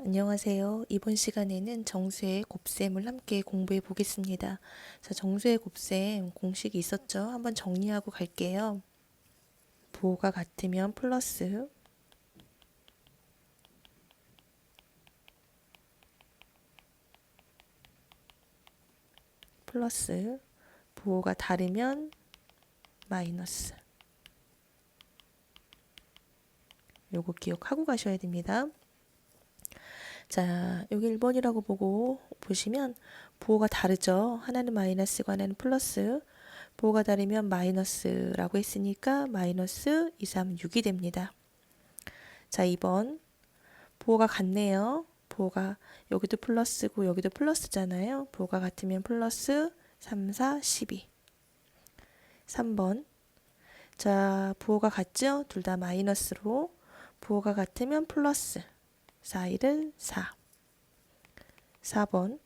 안녕하세요. 이번 시간에는 정수의 곱셈을 함께 공부해 보겠습니다. 자, 정수의 곱셈 공식이 있었죠? 한번 정리하고 갈게요. 부호가 같으면 플러스 플러스 부호가 다르면 마이너스 요거 기억하고 가셔야 됩니다. 자, 여기 1번이라고 보고 보시면 부호가 다르죠. 하나는 마이너스고 하나는 플러스. 부호가 다르면 마이너스라고 했으니까 마이너스 2, 3, 6이 됩니다. 자, 2번. 부호가 같네요. 부호가 여기도 플러스고 여기도 플러스잖아요. 부호가 같으면 플러스 3, 4, 12. 3번. 자, 부호가 같죠? 둘 다 마이너스로. 부호가 같으면 플러스. 4, 1은 4. 4번.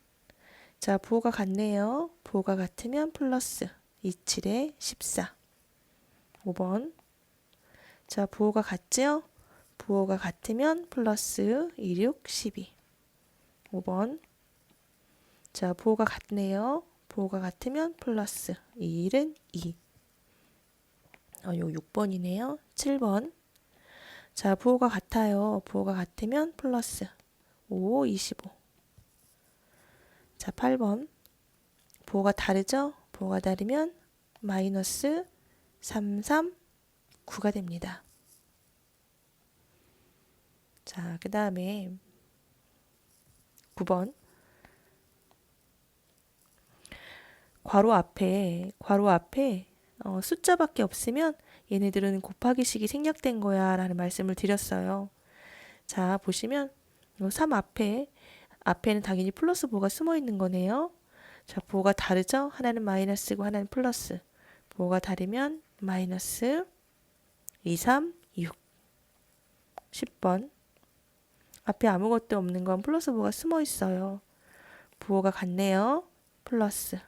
자, 부호가 같네요. 부호가 같으면 플러스 2, 7에 14. 5번. 자, 부호가 같죠? 부호가 같으면 플러스 2, 6, 12. 5번. 자, 부호가 같네요. 부호가 같으면 플러스 2, 1은 2. 어, 요 6번이네요. 7번. 자, 부호가 같아요. 부호가 같으면 플러스 5, 25. 자, 8번. 부호가 다르죠? 부호가 다르면 마이너스 3, 3, 9가 됩니다. 자, 그 다음에 9번. 괄호 앞에, 괄호 앞에 어, 숫자밖에 없으면 얘네들은 곱하기식이 생략된 거야 라는 말씀을 드렸어요. 자, 보시면 3 앞에 앞에는 당연히 플러스 부호가 숨어 있는 거네요. 자, 부호가 다르죠? 하나는 마이너스고 하나는 플러스. 부호가 다르면 마이너스 2, 3, 6. 10번. 앞에 아무것도 없는 건 플러스 부호가 숨어 있어요. 부호가 같네요. 플러스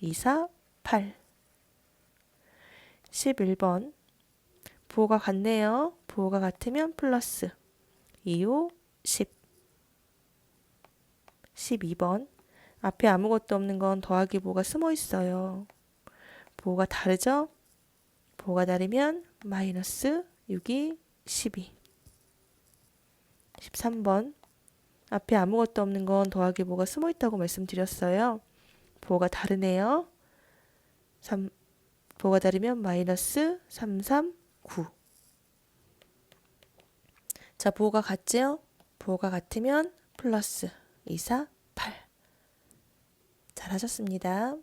2, 4, 8. 11번. 부호가 같네요. 부호가 같으면 플러스 2, 5, 10. 12번. 앞에 아무것도 없는 건 더하기 부호가 숨어 있어요. 부호가 다르죠? 부호가 다르면 마이너스 6이 12. 13번. 앞에 아무것도 없는 건 더하기 부호가 숨어 있다고 말씀드렸어요. 부호가 다르네요. 3, 부호가 다르면 마이너스 3, 3, 9. 자, 부호가 같지요? 부호가 같으면 플러스 2, 4, 8. 잘하셨습니다.